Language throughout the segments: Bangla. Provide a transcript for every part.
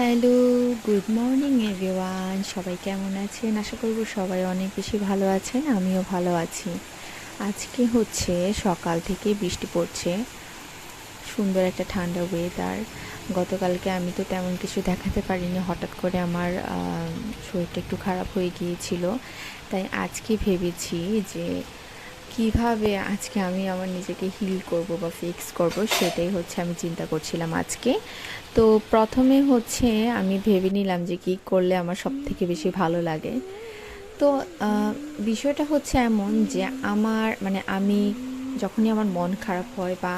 Hello, good morning everyone. সবাই কেমন আছেন? আশা করব সবাই অনেক বেশি ভালো আছেন, আমিও ভালো আছি। আজকে হচ্ছে সকাল থেকে বৃষ্টি পড়ছে, সুন্দর একটা ঠান্ডা ওয়েদার গতকালকে আমি তো তেমন কিছু দেখাতে পারিনি, হঠাৎ করে আমার শরীরটা একটু খারাপ হয়ে গিয়েছিল। তাই আজকে ভেবেছি যে কীভাবে আজকে আমি আমার নিজেকে হিল করব বা ফিক্স করব, সেটাই হচ্ছে আমি চিন্তা করছিলাম আজকে। তো প্রথমে হচ্ছে আমি ভেবে নিলাম যে কি করলে আমার সব থেকে বেশি ভালো লাগে। তো বিষয়টা হচ্ছে এমন যে আমার মানে আমি যখনই আমার মন খারাপ হয় বা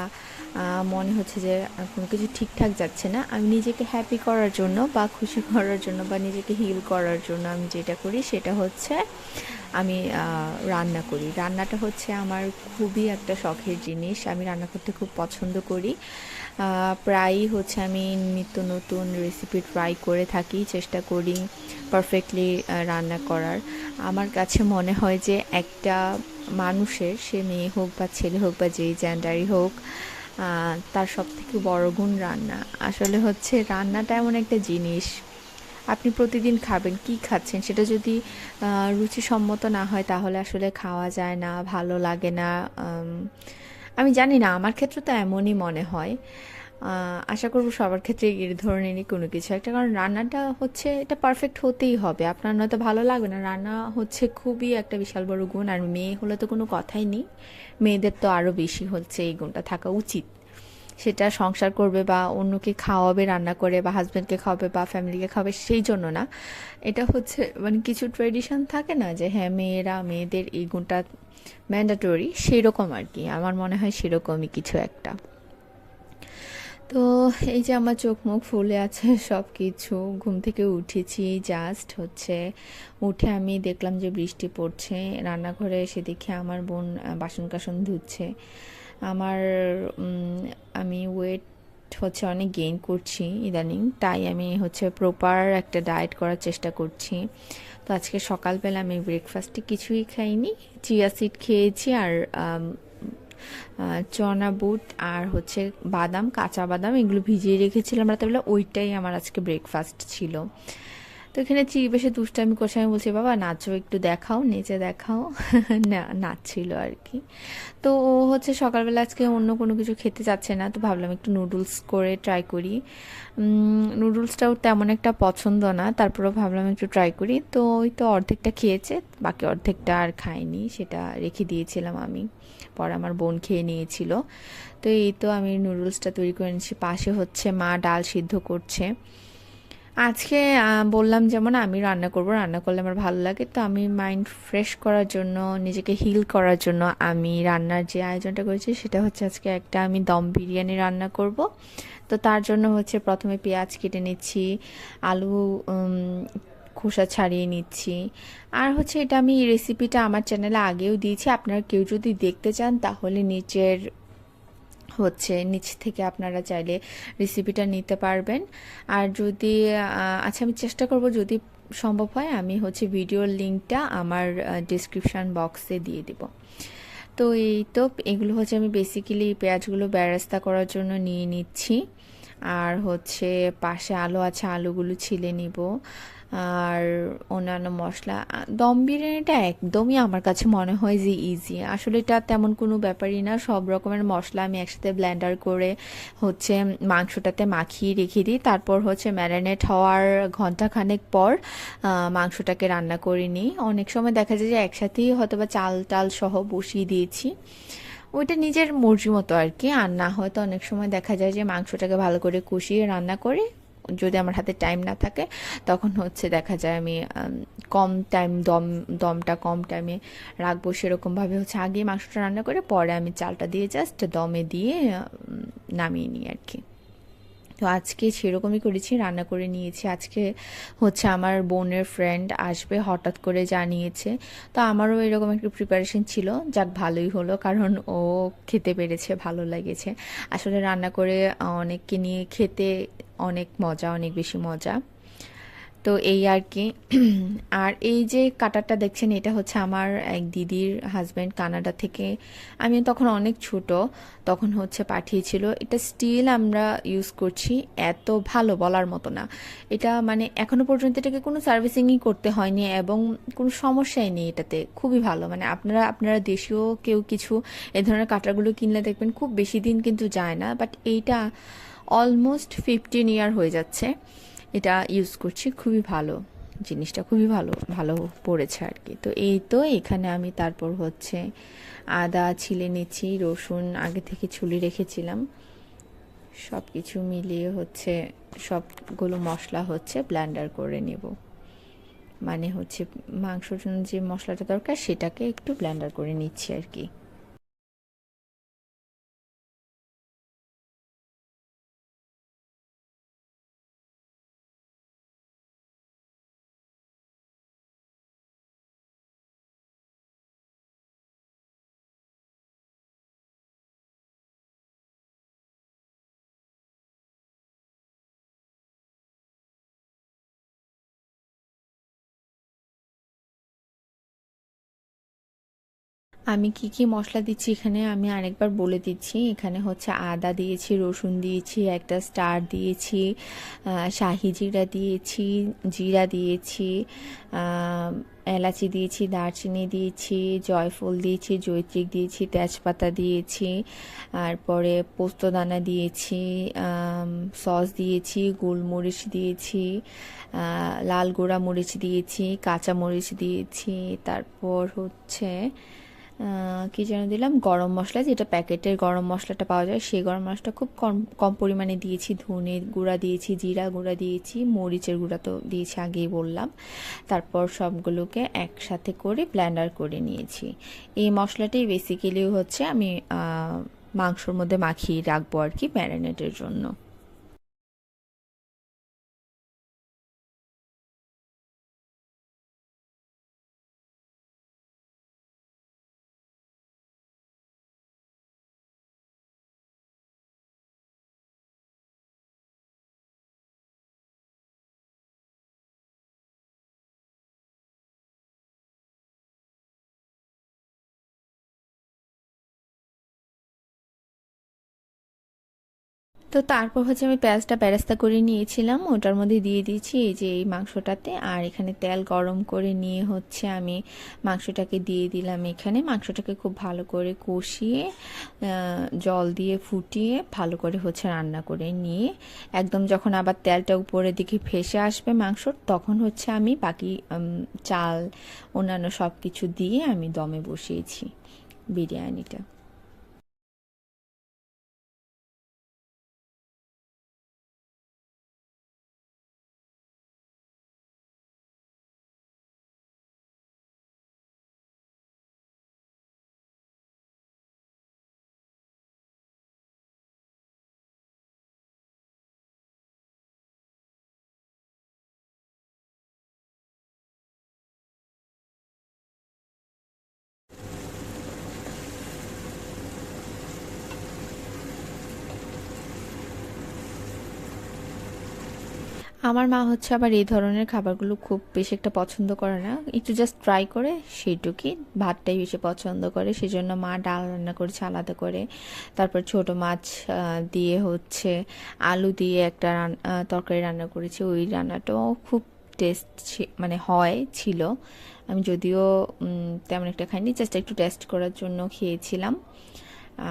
মনে হচ্ছে যে কোনো কিছু ঠিকঠাক যাচ্ছে না, আমি নিজেকে হ্যাপি করার জন্য বা খুশি করার জন্য বা নিজেকে হিল করার জন্য আমি যেটা করি সেটা হচ্ছে আমি রান্না করি। রান্নাটা হচ্ছে আমার খুবই একটা শখের জিনিস। আমি রান্না করতে খুব পছন্দ করি। প্রায়ই হচ্ছে আমি নিত্য নতুন রেসিপি ট্রাই করে থাকি, চেষ্টা করি পারফেক্টলি রান্না করার। আমার কাছে মনে হয় যে একটা মানুষের, সে মেয়ে হোক বা ছেলে হোক বা যেই জেন্ডারই হোক তার সব থেকে বড় গুণ রান্না। আসলে হচ্ছে রান্নাটা এমন একটা জিনিস আপনি প্রতিদিন খাবেন, কি খাচ্ছেন? সেটা যদি রুচিসম্মত না হয়, তাহলে আসলে খাওয়া যায় না, ভালো লাগে না, আমি জানি না, আমার ক্ষেত্রে তো এমনই মনে হয়। আশা করব সবার ক্ষেত্রে এই ধরনেরই কোনো কিছু। একটা, কারণ রান্নাটা হচ্ছে, এটা পারফেক্ট হতেই হবে। আপনার নয়তো ভালো লাগবে না, রান্না হচ্ছে খুবই একটা বিশাল বড় গুণ, আর মেয়ে হলে তো কোনো কথাই নেই। মেয়েদের তো আরও বেশি হচ্ছে, এই গুণটা থাকা উচিত। সেটা সংসার করবে বা অন্যকে খাওয়াবে, রান্না করে বা হাজব্যান্ডকে খাওয়াবে বা ফ্যামিলিকে খাওয়াবে সেই জন্য না। এটা হচ্ছে মানে কিছু ট্রেডিশন থাকে না যে হ্যাঁ মেয়েরা, মেয়েদের এই গুণটা ম্যান্ডাটরি সেরকম আর কি। আমার মনে হয় সেরকমই কিছু একটা। তো এই যে আমার চোখ মুখ ফুলে আছে সব কিছু ঘুম থেকে উঠেছি জাস্ট হচ্ছে উঠে আমি দেখলাম যে বৃষ্টি পড়ছে, রান্নাঘরে এসে দেখি আমার বোন বাসন কাসন ধুচ্ছে। আমার আমি ওয়েট হচ্ছে অনেক গেইন করছি ইদানিং, তাই আমি হচ্ছে প্রপার একটা ডায়েট করার চেষ্টা করছি। তো আজকে সকালবেলা আমি ব্রেকফাস্টে কিছুই খাইনি চিয়া সিড খেয়েছি আর চনা বুট আর হচ্ছে বাদাম, কাঁচা বাদাম এগুলো ভিজিয়ে রেখেছিলাম রাতেবেলা ওইটাই আমার আজকে ব্রেকফাস্ট ছিল। তো এখানে চি, বেশি দুষ্টামি করছে। আমি বলছি, বাবা, নাচো, একটু দেখাও, নেচে দেখাও। না, নাচছিল আর কি। তো ও হচ্ছে সকালবেলা আজকে অন্য কোনো কিছু খেতে চাচ্ছে না, তো ভাবলাম একটু নুডলস করে ট্রাই করি। নুডলসটাও তেমন একটা পছন্দ না, তারপরেও ভাবলাম একটু ট্রাই করি। তো ওই তো অর্ধেকটা খেয়েছে, বাকি অর্ধেকটা আর খাইনি, সেটা রেখে দিয়েছিলাম আমি। পরে আমার বোন খেয়ে নিয়েছিল। তো এই তো আমি নুডলসটা তৈরি করে নিচ্ছি পাশে হচ্ছে মা ডাল সিদ্ধ করছে। আজকে বললাম যেমন আমি রান্না করব, রান্না করলে আমার ভালো লাগে। তো আমি মাইন্ড ফ্রেশ করার জন্য, নিজেকে হিল করার জন্য আমি রান্নার যে আয়োজনটা করেছি, সেটা হচ্ছে আজকে একটা আমি দম বিরিয়ানি রান্না করব। তো তার জন্য হচ্ছে প্রথমে পেঁয়াজ কেটে নিচ্ছি, আলু খোসা ছাড়িয়ে নিচ্ছি। আর হচ্ছে এটা আমি রেসিপিটা আমার চ্যানেলে আগেও দিয়েছি, আপনারা কেউ যদি দেখতে চান তাহলে নিচের হচ্ছে, নিচ থেকে আপনারা চাইলে রেসিপিটা নিতে পারবেন। আর যদি আচ্ছা আমি চেষ্টা করব যদি সম্ভব হয়, আমি হচ্ছে ভিডিওর লিঙ্কটা আমার ডিসক্রিপশান বক্সে দিয়ে দিব। তো এই তো, এগুলো হচ্ছে আমি বেসিক্যালি পেঁয়াজগুলো বেরাস্তা করার জন্য নিয়ে নিচ্ছি। আর হচ্ছে পাশে আলু আছে, আলুগুলো ছিলে নিব। আর অন্যান্য মশলা দম বিরিয়ানিটা একদমই আমার কাছে মনে হয় যে ইজি আসলে এটা তেমন কোনো ব্যাপারই না, সব রকমের মশলা আমি একসাথে ব্লেন্ডার করে হচ্ছে মাংসটাতে মাখিয়ে রেখে দিই। তারপর হচ্ছে ম্যারিনেট হওয়ার ঘন্টাখানেক পর মাংসটাকে রান্না করে নিই। অনেক সময় দেখা যায় যে একসাথেই হয়তো বা চাল টাল সহ বসিয়ে দিয়েছি। ওইটা নিজের মর্জি মতো আর কি। আর না হয়তো অনেক সময় দেখা যায় যে মাংসটাকে ভালো করে কষিয়ে রান্না করে। যদি আমার হাতে টাইম না থাকে, তখন হচ্ছে দেখা যায় আমি কম টাইম দম, দমটা কম টাইমে রাখব সেরকমভাবে হচ্ছে আগে মাংসটা রান্না করে পরে আমি চালটা দিয়ে জাস্ট দমে দিয়ে নামিয়ে নিই আর কি তো আজকে সেরকমই করেছি, রান্না করে নিয়েছি। আজকে হচ্ছে আমার বোনের ফ্রেন্ড আসবে, হঠাৎ করে জানিয়েছে। তো আমারও এরকম একটা প্রিপারেশন ছিল, যাক ভালোই হলো, কারণ ও খেতে পেরেছে, ভালো লেগেছে। আসলে রান্না করে অনেককে নিয়ে খেতে অনেক মজা, অনেক বেশি মজা। তো এই আর কি আর এই যে কাটারটা দেখছেন, এটা হচ্ছে আমার এক দিদির হাজব্যান্ড কানাডা থেকে। আমি তখন অনেক ছোট, তখন হচ্ছে পাঠিয়েছিল। এটা স্টিল আমরা ইউজ করছি, এত ভালো বলার মতো না। এটা মানে এখনও পর্যন্ত এটাকে কোনো সার্ভিসিংই করতে হয়নি এবং কোনো সমস্যাই নেই এটাতে। খুবই ভালো। মানে আপনারা আপনারা দেশীয় কেউ কিছু এ ধরনের কাটারগুলো কিনলে দেখবেন খুব বেশি দিন কিন্তু যায় না। বাট এইটা অলমোস্ট ফিফটিন ইয়ার হয়ে যাচ্ছে। এটা ইউজ করছি, খুবই ভালো। জিনিসটা খুবই ভালো ভালো পড়েছে আর কি। তো এই তো, এখানে আমি তারপর হচ্ছে আদা, ছিলে নিচ্ছি রসুন আগে থেকে ছুলি রেখেছিলাম। সব কিছু মিলিয়ে হচ্ছে সবগুলো মশলা হচ্ছে ব্ল্যান্ডার করে নেব। মানে হচ্ছে মাংসর জন্য যে মশলাটা দরকার, সেটাকে একটু ব্ল্যান্ডার করে নিচ্ছি আর কি। আমি কি কি মশলা দিচ্ছি এখানে? আমি আরেকবার বলে দিচ্ছি। এখানে হচ্ছে আদা দিয়েছি, রসুন দিয়েছি, একটা স্টার দিয়েছি শাহি জিরা দিয়েছি জিরা দিয়েছি এলাচি দিয়েছি, দারচিনি দিয়েছি, জয়ফল দিয়েছি জৈত্রিক দিয়েছি, তেজপাতা দিয়েছি, তারপরে পোস্তদানা দিয়েছি সস দিয়েছি, গোলমরিচ দিয়েছি লাল গোড়া মরিচ দিয়েছি, কাঁচা মরিচ দিয়েছি, তারপর হচ্ছে কী যেন দিলাম? গরম মশলা, যেটা প্যাকেটের গরম মশলাটা পাওয়া যায়, সেই গরম মশলাটা খুব কম কম পরিমাণে দিয়েছি। ধনে গুঁড়া দিয়েছি, জিরা গুঁড়া দিয়েছি, মরিচের গুঁড়া তো দিয়েছি আগেই বললাম। তারপর সবগুলোকে একসাথে করে ব্ল্যান্ডার করে নিয়েছি। এই মশলাটাই বেসিক্যালি হচ্ছে আমি মাংসর মধ্যে মাখিয়ে রাখব আর কি ম্যারিনেটের জন্য। তো তারপর হচ্ছে আমি পেঁয়াজটা প্যারাস্তা করে নিয়েছিলাম, ওটার মধ্যে দিয়ে দিয়েছি এই যে এই মাংসটাতে। আর এখানে তেল গরম করে নিয়ে হচ্ছে আমি মাংসটাকে দিয়ে দিলাম এখানে। মাংসটাকে খুব ভালো করে কষিয়ে জল দিয়ে ফুটিয়ে ভালো করে হচ্ছে রান্না করে নিয়ে একদম যখন আবার তেলটা উপরের দিকে ভেসে আসবে মাংসর, তখন হচ্ছে আমি বাকি চাল অন্যান্য সব কিছু দিয়ে আমি দমে বসিয়েছি বিরিয়ানিটা। আমার মা হচ্ছে আবার এই ধরনের খাবারগুলো খুব বেশি একটা পছন্দ করে না। একটু জাস্ট ট্রাই করে সেইটুকুই ভাতটাই বেশি পছন্দ করে, সেজন্য মা ডাল রান্না করেছে আলাদা করে। তারপর ছোট মাছ দিয়ে হচ্ছে আলু দিয়ে একটা তরকারি রান্না করেছে। ওই রান্নাটাও খুব টেস্ট মানে হয়, ছিল। আমি যদিও তেমন একটা খাইনি জাস্ট একটু টেস্ট করার জন্য খেয়েছিলাম।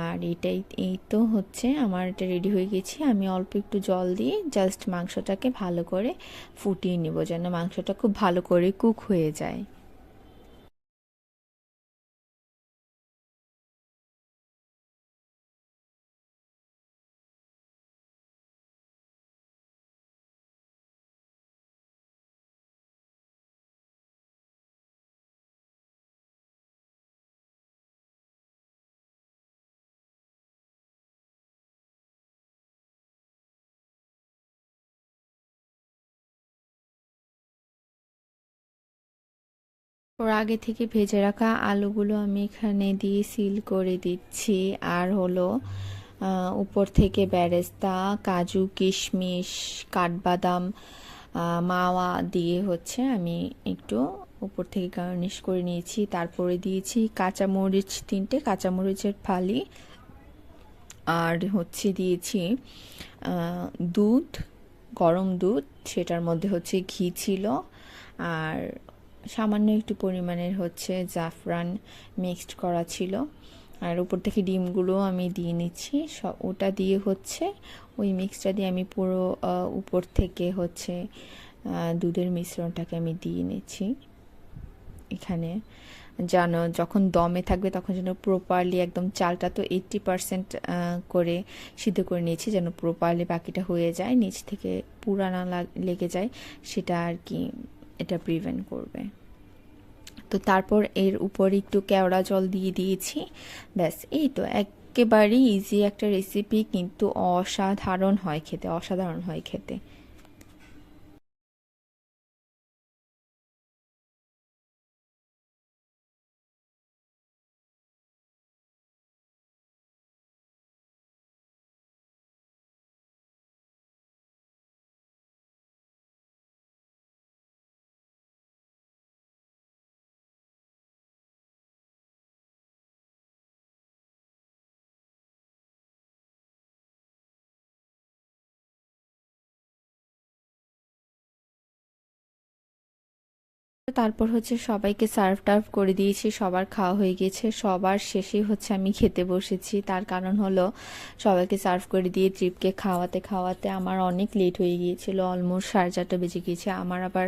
আর এটাই এই তো হচ্ছে আমার এটা রেডি হয়ে গেছি। আমি অল্প একটু জল দিয়ে জাস্ট মাংসটাকে ভালো করে ফুটিয়ে নেব যেন মাংসটা খুব ভালো করে কুক হয়ে যায়। ওর আগে থেকে ভেজে রাখা আলুগুলো আমি এখানে দিয়ে সিল করে দিচ্ছি। আর হলো উপর থেকে ব্যারেস্তা কাজু, কিশমিশ, কাঠবাদাম মাওয়া দিয়ে হচ্ছে আমি একটু উপর থেকে গার্নিশ করে নিয়েছি। তারপরে দিয়েছি কাঁচামরিচ, তিনটে কাঁচামরিচের ফালি। আর হচ্ছে দিয়েছি দুধ, গরম দুধ, সেটার মধ্যে হচ্ছে ঘি ছিল। আর সামান্য একটু পরিমাণের হচ্ছে জাফরান মিক্সড করা ছিল। আর উপর থেকে ডিমগুলো আমি দিয়ে নিচ্ছি। ওটা দিয়ে হচ্ছে ওই মিক্সটা দিয়ে আমি পুরো উপর থেকে হচ্ছে দুধের মিশ্রণটাকে আমি দিয়ে নিচ্ছি এখানে। যেন যখন দমে থাকবে তখন যেন প্রপারলি একদম চালটা তো এইট্টি পারসেন্ট করে সিদ্ধ করে নিয়েছি, যেন প্রপারলি বাকিটা হয়ে যায়, নিচ থেকে পুরানা লেগে যায়, সেটা আর কি এটা প্রিভেন্ট করবে। তো তারপর এর উপর একটু কেওড়া জল দিয়ে দিয়েছি। ব্যাস, এই তো একেবারেই ইজি একটা রেসিপি কিন্তু অসাধারণ হয় খেতে, অসাধারণ হয় খেতে। তারপর হচ্ছে সবাইকে সার্ভ টার্ভ করে দিয়েছি, সবার খাওয়া হয়ে গেছে, সবার শেষে হচ্ছে আমি খেতে বসেছি। তার কারণ হলো সবাইকে সার্ভ করে দিয়ে ট্রিপকে খাওয়াতে খাওয়াতে আমার অনেক লেট হয়ে গিয়েছিল অলমোস্ট সাড়ে চারটা বেজে গিয়েছে। আমার আবার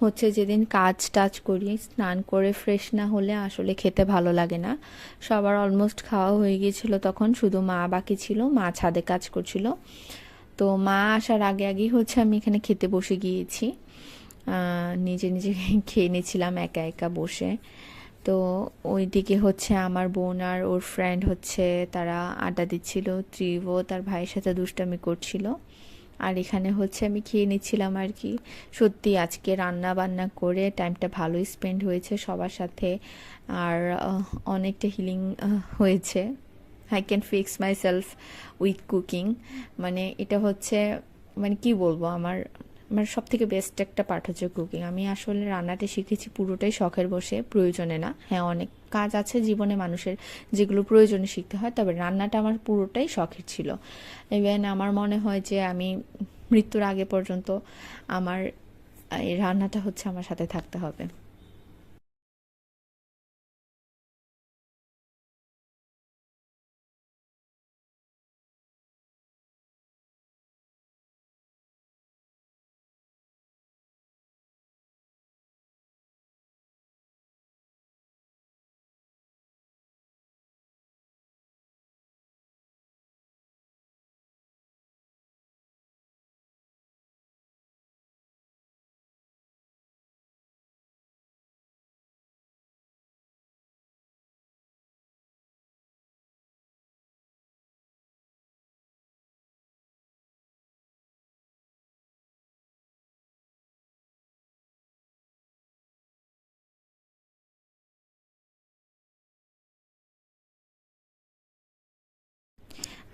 হচ্ছে যেদিন কাজ টাজ করি, স্নান করে ফ্রেশ না হলে আসলে খেতে ভালো লাগে না। সবার অলমোস্ট খাওয়া হয়ে গিয়েছিল তখন, শুধু মা বাকি ছিল, মা ছাদে কাজ করছিল। তো মা আসার আগে আগেই হচ্ছে আমি এখানে খেতে বসে গিয়েছি। নিজে নিজে খেয়ে নিয়েছিলাম একা একা বসে। তো ওইদিকে হচ্ছে আমার বোন আর ওর ফ্রেন্ড হচ্ছে তারা আড্ডা দিচ্ছিল ত্রিভও তার ভাইয়ের সাথে দুষ্টামি করছিল। আর এখানে হচ্ছে আমি খেয়ে নিচ্ছিলাম আর কি। সত্যি আজকে রান্না বান্না করে টাইমটা ভালোই স্পেন্ড হয়েছে সবার সাথে। আর অনেকটা হিলিং হয়েছে। I can fix myself with cooking মানে এটা হচ্ছে মানে কি বলব আমার আমার সব থেকে বেস্ট একটা পার্ট হচ্ছে কুকিং আমি আসলে রান্নাটা শিখেছি পুরোটাই শখের বসে, প্রয়োজনে না। হ্যাঁ অনেক কাজ আছে জীবনে মানুষের যেগুলো প্রয়োজনে শিখতে হয়, তবে রান্নাটা আমার পুরোটাই শখের ছিল। ইভেন আমার মনে হয় যে আমি মৃত্যুর আগে পর্যন্ত আমার, এই রান্নাটা হচ্ছে আমার সাথে থাকতে হবে।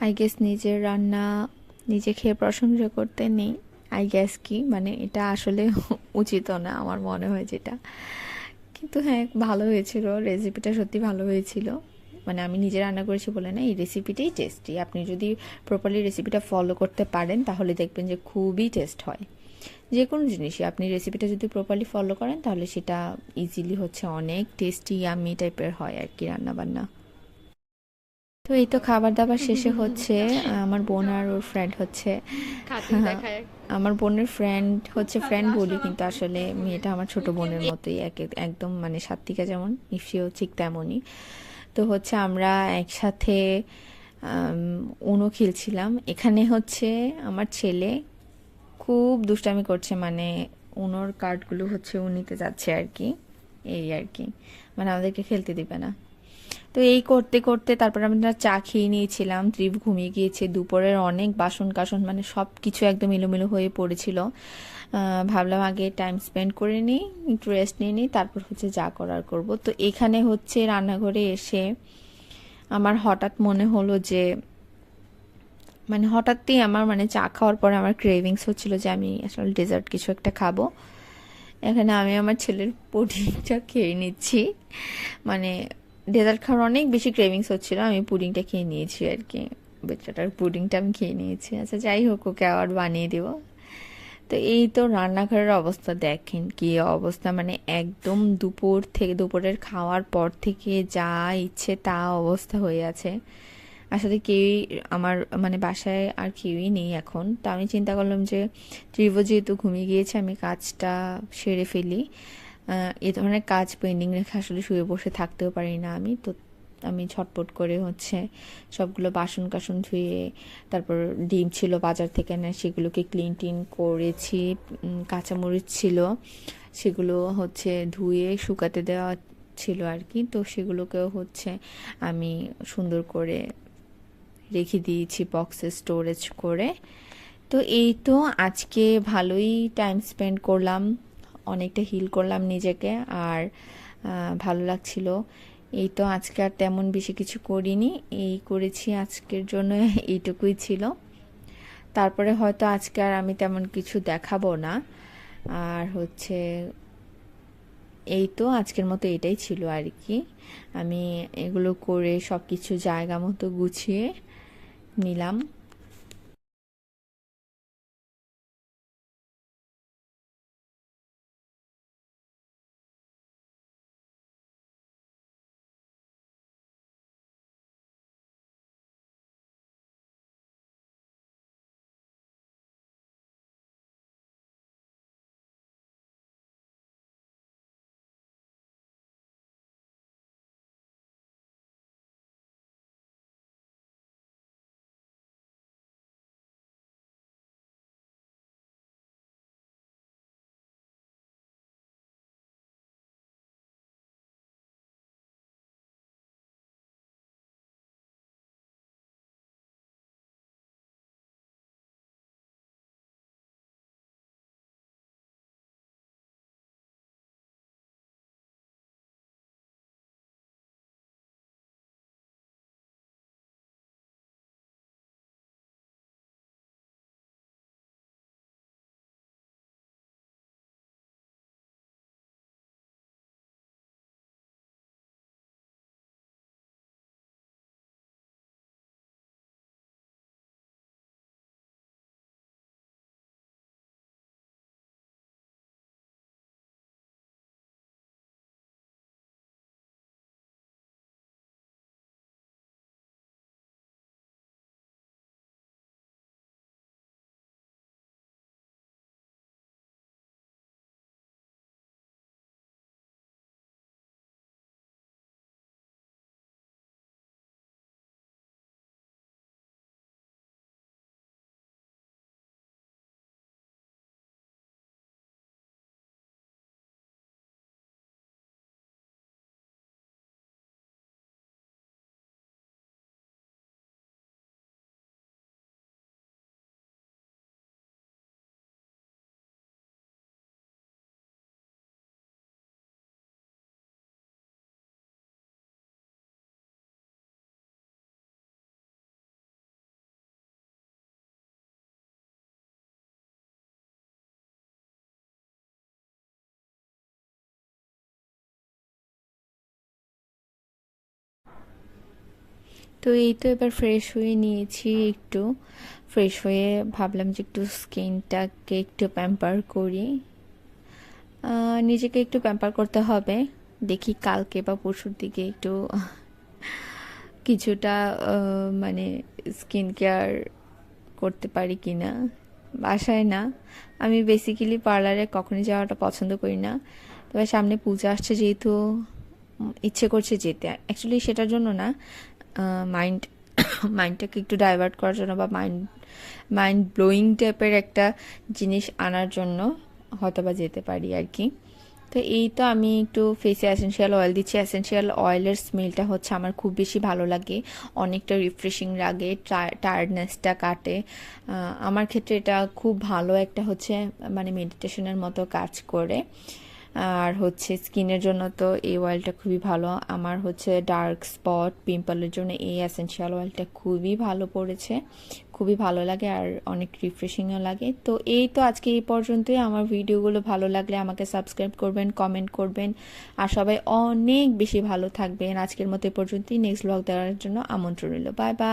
আই গেস নিজের রান্না, নিজে খেয়ে প্রশংসা করতে নেই। আই গেস কি? মানে এটা আসলে উচিত না আমার মনে হয় যেটা। কিন্তু হ্যাঁ ভালো হয়েছিল। রেসিপিটা সত্যি ভালো হয়েছিল। মানে আমি নিজে রান্না করেছি বলে না, এই রেসিপিটাই টেস্টি আপনি যদি প্রপারলি রেসিপিটা ফলো করতে পারেন, তাহলে দেখবেন যে খুবই টেস্ট হয়। যে কোনো জিনিসই। আপনি রেসিপিটা যদি প্রপারলি ফলো করেন, তাহলে সেটা ইজিলি হচ্ছে। অনেক টেস্টি আমি টাইপের হয় আর কি রান্নাবান্না। তো এই তো খাবার দাবার শেষে হচ্ছে আমার বোন আর ওর ফ্রেন্ড হচ্ছে। আমার বোনের ফ্রেন্ড হচ্ছে ফ্রেন্ড বলি কিন্তু আসলে মেয়েটা আমার ছোট বোনের মতোই একদম মানে সাত্বিকা যেমন ইফসিও ঠিক তেমনই। তো হচ্ছে আমরা একসাথে উনো খেলছিলাম। এখানে হচ্ছে আমার ছেলে খুব দুষ্টামি করছে মানে উনোর কার্ডগুলো হচ্ছে ও নিতে যাচ্ছে আর কি। এই আর কি। মানে আমাদেরকে খেলতে দিবে না। তো এই করতে করতে তারপর আমরা চা খেয়ে নিয়েছিলাম। ত্রিপ ঘুমিয়ে গিয়েছে, দুপুরের অনেক বাসন কাসন মানে সব কিছু একদম এলোমেলো হয়ে পড়েছিল। ভাবলাম আগে টাইম স্পেন্ড করে নিই, একটু রেস্ট নিয়ে নিই, তারপর হচ্ছে যা করার করব। তো এখানে হচ্ছে রান্নাঘরে এসে আমার হঠাৎ মনে হলো যে মানে হঠাৎই আমার মানে চা খাওয়ার পরে আমার ক্রেভিংস হচ্ছিল যে আমি আসলে ডেজার্ট কিছু একটা খাব। এখানে আমি আমার ছেলের পুডিংটা খেয়ে নিচ্ছি। মানে ডেজার্ট খাওয়ার অনেক বেশি ক্রেভিংস হচ্ছিল, আমি পুডিংটা খেয়ে নিয়েছি আর কি বেচাটার পুডিংটা আমি খেয়ে নিয়েছি। আচ্ছা যাই হোক, ওকে আবার বানিয়ে দেবো। তো এই তো রান্নাঘরের অবস্থা, দেখেন কি অবস্থা। মানে একদম দুপুর থেকে, দুপুরের খাওয়ার পর থেকে যা ইচ্ছে তা অবস্থা হয়ে আছে। আসলে কেউই আমার মানে বাসায় আর কেউই নেই এখন। তো আমি চিন্তা করলাম যে ত্রিভ যেহেতু ঘুমিয়ে গিয়েছে, আমি কাজটা সেরে ফেলি। এ ধরনের কাজ পেন্ডিং রেখে আসলে শুয়ে বসে থাকতেও পারি না আমি। তো আমি ছটপট করে হচ্ছে সবগুলো বাসন কাসন ধুয়ে, তারপর ডিম ছিল বাজার থেকে না সেগুলোকে ক্লিন টিন করেছি কাঁচামরিচ ছিল, সেগুলো হচ্ছে ধুয়ে শুকাতে দেওয়া ছিল আর কি। তো সেগুলোকেও হচ্ছে আমি সুন্দর করে রেখে দিয়েছি বক্সে স্টোরেজ করে। তো এই তো আজকে ভালোই টাইম স্পেন্ড করলাম। অনেকটা হিল করলাম নিজেকে আর ভালো লাগছিল। এই তো আজকে আর তেমন বেশি কিছু করিনি, এই করেছি আজকের জন্য এইটুকুই ছিল। তারপরে হয়তো আজকে আর আমি তেমন কিছু দেখাবো না। আর হচ্ছে, এই তো আজকের মতো এটাই ছিল আর কি। আমি এগুলো করে সব কিছু জায়গা মতো গুছিয়ে নিলাম। তো এই তো এবার ফ্রেশ হয়ে নিয়েছি একটু। ফ্রেশ হয়ে ভাবলাম যে একটু স্কিনটাকে একটু প্যাম্পার করি। নিজেকে একটু প্যাম্পার করতে হবে। দেখি কালকে বা পরশুর দিকে একটু কিছুটা মানে স্কিন কেয়ার করতে পারি কি না বাসায় না। আমি বেসিক্যালি পার্লারে কখনই যাওয়াটা পছন্দ করি না। তবে সামনে পূজা আসছে যেহেতু ইচ্ছে করছে যেতে। অ্যাকচুয়ালি সেটার জন্য না মাইন্ড মাইন্ডটাকে একটু ডাইভার্ট করার জন্য বা মাইন্ড মাইন্ড ব্লোয়িং টাইপের একটা জিনিস আনার জন্য হয়তো বা যেতে পারি আর কি। তো এই তো আমি একটু ফেসে অ্যাসেন্সিয়াল অয়েল দিচ্ছি। অ্যাসেন্সিয়াল অয়েলের স্মেলটা হচ্ছে আমার খুব বেশি ভালো লাগে। অনেকটা রিফ্রেশিং লাগে টায়ার্ডনেসটা কাটে। আমার ক্ষেত্রে এটা খুব ভালো একটা হচ্ছে মানে মেডিটেশনের মতো কাজ করে। আর হচ্ছে স্কিনের জন্য তো এই অয়েলটা খুবই ভালো। আমার হচ্ছে ডার্ক স্পট পিম্পলের জন্য এই অ্যাসেন্সিয়াল অয়েলটা খুবই ভালো পড়েছে, খুবই ভালো লাগে আর অনেক রিফ্রেশিংও লাগে। তো এই তো আজকে এই পর্যন্তই। আমার ভিডিওগুলো ভালো লাগলে আমাকে সাবস্ক্রাইব করবেন কমেন্ট করবেন। আর সবাই অনেক বেশি ভালো থাকবেন। আজকের মতো এ পর্যন্তই। নেক্সট ব্লগ দেওয়ার জন্য আমন্ত্রণ রইল। Bye bye